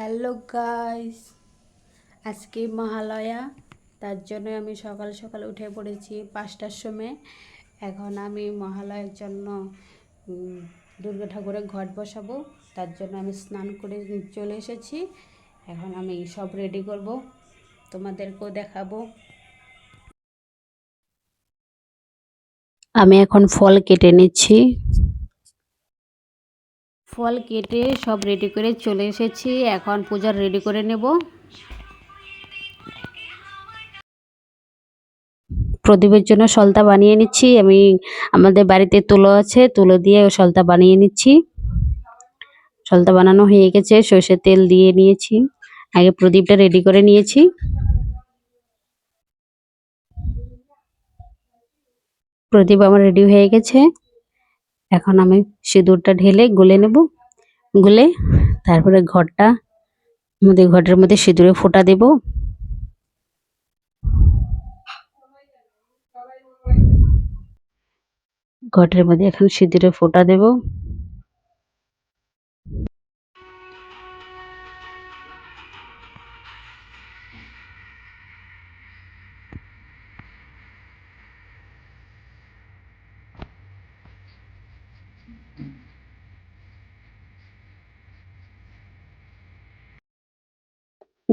Hello guys, আজকে মহালয়া, তার জন্য আমি সকাল সকাল উঠে পড়েছি পাঁচটার সময়। এখন আমি মহালয়ার জন্য দুর্গা ঠাকুরের ঘট বসাবো, তার জন্য আমি স্নান করে চলে এসেছি। এখন আমি সব রেডি করব, তোমাদেরকেও দেখাবো। আমি এখন ফল কেটে নিচ্ছি। ফল কেটে সব রেডি করে চলে এসেছি। এখন পূজার রেডি করে নেব। প্রদীপের জন্য সলতা বানিয়ে নিচ্ছি। আমি, আমাদের বাড়িতে তুলো আছে, তুলো দিয়ে সলতা বানিয়ে নিচ্ছি। সলতা বানানো হয়ে গেছে সর্ষের তেল দিয়ে নিয়েছি। আগে প্রদীপটা রেডি করে নিয়েছি। প্রদীপ আমার রেডি হয়ে গেছে। এখন আমি সিঁদুরটা ঢেলে গুলে নেব। গুলে তারপরে ঘরটা মধ্যে, ঘরের মধ্যে সিঁদুরে ফোঁটা দেব। ঘটের মধ্যে এখন সিঁদুরে ফোঁটা দেব।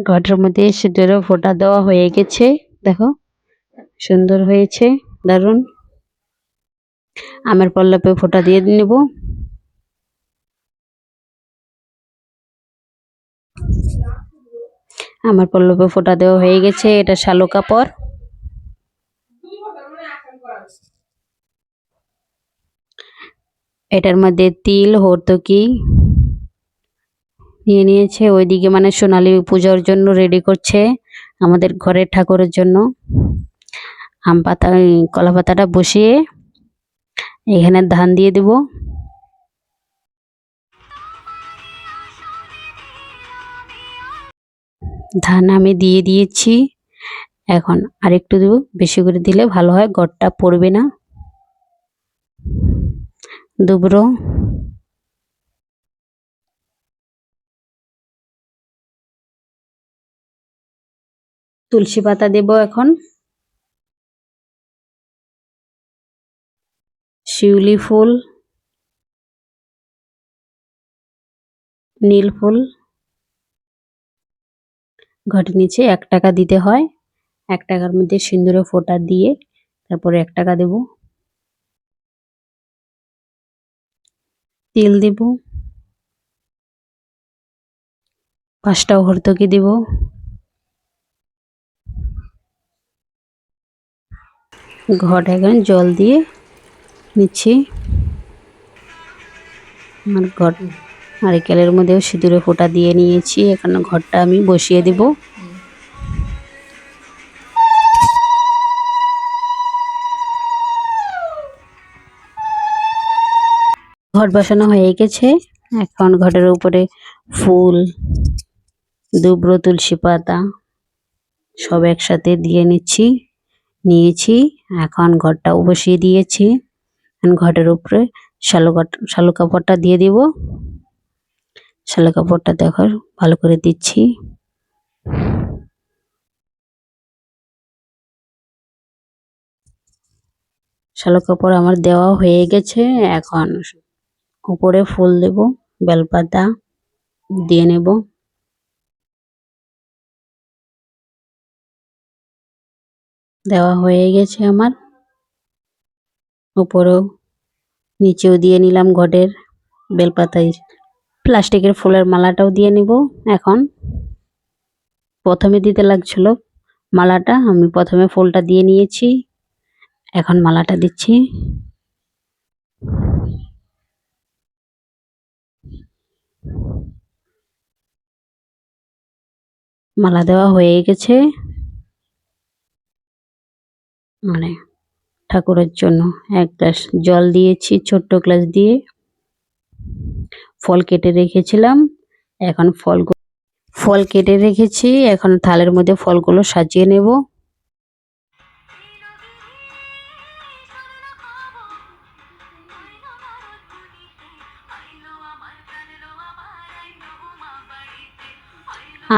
ঘটের মধ্যে সিঁদুরে ফোঁটা দেওয়া হয়ে গেছে। দেখো, সুন্দর হয়েছে, দারুণ। আমের পল্লবে ফোঁটা দিয়ে নেব। আমার পল্লবে ফোঁটা দেওয়া হয়ে গেছে, এটা শালো কাপড়। এটার মধ্যে তিল হর্তকি নিয়ে নিয়েছে। ওইদিকে মানে সোনালি পুজোর জন্য রেডি করছে আমাদের ঘরের ঠাকুরের জন্য। আম পাতা কলা পাতাটা বসিয়ে এখানে ধান দিয়ে দেব। ধান আমি দিয়ে দিয়েছি। এখন আরেকটু দেবো, বেশি করে দিলে ভালো হয়, গড়টা পড়বে না। দুবরো তুলসী পাতা দেব এখন। শিউলি ফুল, নীল ফুল। ঘটের নিচে এক টাকা দিতে হয়। এক টাকার মধ্যে সিন্দুরে ফোঁটা দিয়ে তারপরে এক টাকা দেব। তেল দেব। পাঁচটা হর্তকি দেব। ঘট এখন জল দিয়ে নিচ্ছি। আমার ঘর নারিকেলের মধ্যেও সিঁদুরে ফোঁটা দিয়ে নিয়েছি। এখানে ঘরটা আমি বসিয়ে দেব। ঘট বসানো হয়ে গেছে। এখন ঘটের উপরে ফুল, দুব্র, তুলসী পাতা সব একসাথে দিয়ে নিচ্ছি। নিয়েছি। এখন ঘরটাও বসিয়ে দিয়েছি। ঘরের উপরে শালো শালো কাপড়টা দিয়ে দিব। শালো কাপড়টা দেখো, ভালো করে দিচ্ছি। শালো কাপড় আমার দেওয়া হয়ে গেছে। এখন উপরে ফুল দেব, বেলপাতা দিয়ে নেব। দেওয়া হয়ে গেছে আমার। উপরেও নিচেও দিয়ে নিলাম ঘটের বেলপাতায় প্লাস্টিকের ফুলের মালাটাও দিয়ে নিব এখন। প্রথমে দিতে লাগছিল মালাটা, আমি প্রথমে ফুলটা দিয়ে নিয়েছি, এখন মালাটা দিচ্ছি। মালা দেওয়া হয়ে গেছে। মানে ঠাকুরের জন্য। এক গ্লাস জল দিয়েছি, ছোট্ট গ্লাস দিয়ে। ফল কেটে রেখেছিলাম, এখন ফল ফল কেটে রেখেছি, এখন থালের মধ্যে ফলগুলো সাজিয়ে নেব।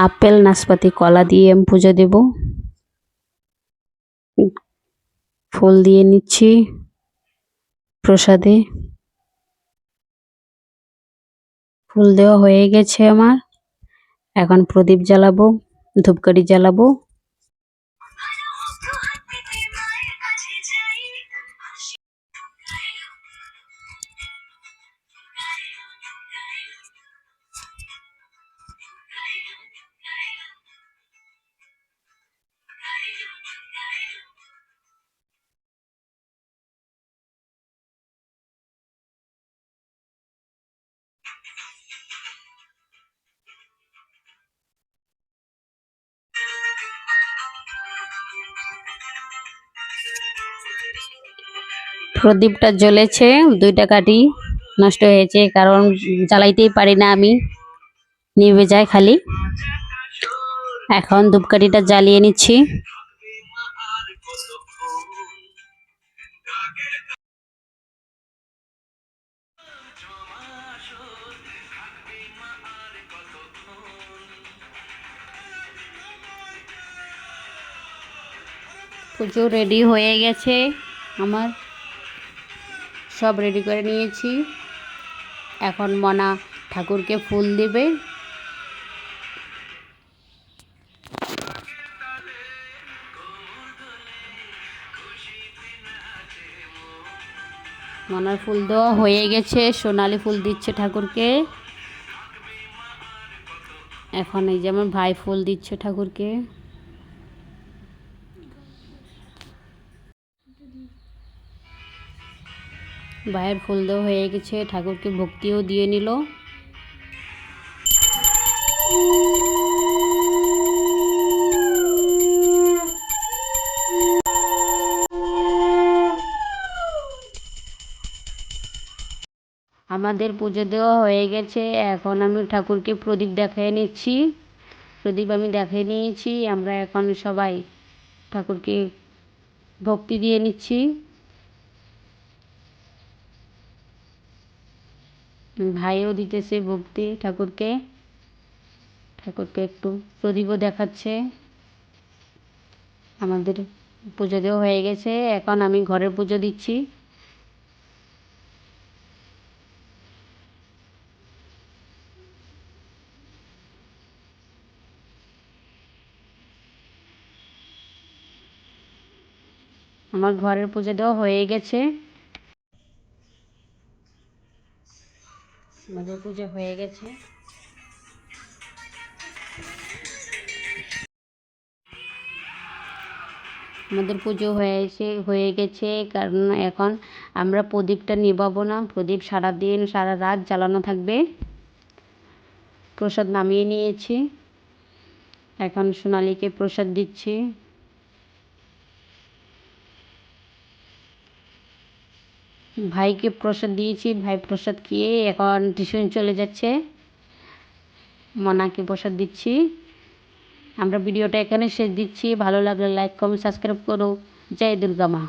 আপেল, নাশপাতি, কলা দিয়ে আমি পুজো দেব। ফুল দিয়ে নিচ্ছি প্রসাদে। ফুল দেওয়া হয়ে গেছে আমার। এখন প্রদীপ জ্বালাবো ধূপকাঠি জ্বালাবো। প্রদীপটা জ্বলেছে, দুইটা কাঠি নষ্ট হয়েছে, কারণ জ্বালাইতেই পারি না আমি। নিভে যায় খালি। এখন ধূপকাঠিটা জ্বালিয়ে নিচ্ছি। পুজো রেডি হয়ে গেছে। আমার সব রেডি করে নিয়েছি। এখন মনা ঠাকুরকে ফুল দিবে। মনার ফুল দেওয়া হয়ে গেছে। সোনালি ফুল দিচ্ছে ঠাকুরকে। এখন এই যে আমার ভাই ফুল দিচ্ছে ঠাকুরকে। ভাইয়ের ফুল দেওয়া হয়ে গেছে, ঠাকুরকে ভক্তিও দিয়ে নিল। আমাদের পুজো দেওয়া হয়ে গেছে, এখন আমি ঠাকুরকে প্রদীপ দেখিয়ে নিচ্ছি। প্রদীপ আমি দেখিয়ে নিয়েছি, আমরা এখন সবাই ঠাকুরকে ভক্তি দিয়ে নিচ্ছি। ভাইও দিতেছে ভক্তি ঠাকুরকে। ঠাকুরকে একটু প্রদীপও দেখাচ্ছে। আমাদের পুজো দেওয়া হয়ে গেছে। এখন আমি ঘরের পুজো দিচ্ছি। আমার ঘরের পুজো দেওয়া হয়ে গেছে। আমাদের পুজো হয়ে গেছে। আমাদের পুজো হয়েছে, হয়ে গেছে, কারণ এখন আমরা প্রদীপটা নিভাবো না। প্রদীপ সারাদিন, সারা রাত জ্বালানো থাকবে। প্রসাদ নামিয়ে নিয়েছি। এখন সোনালিকে প্রসাদ দিচ্ছি। ভাইকে প্রসাদ দিয়েছি, ভাই প্রসাদ খেয়ে এখন টিউশন চলে যাচ্ছে। মনাকে প্রসাদ দিচ্ছি। আমরা ভিডিওটা এখানে শেষ দিচ্ছি। ভালো লাগলে লাইক কমেন্ট সাবস্ক্রাইব করো। জয় দুর্গা মা।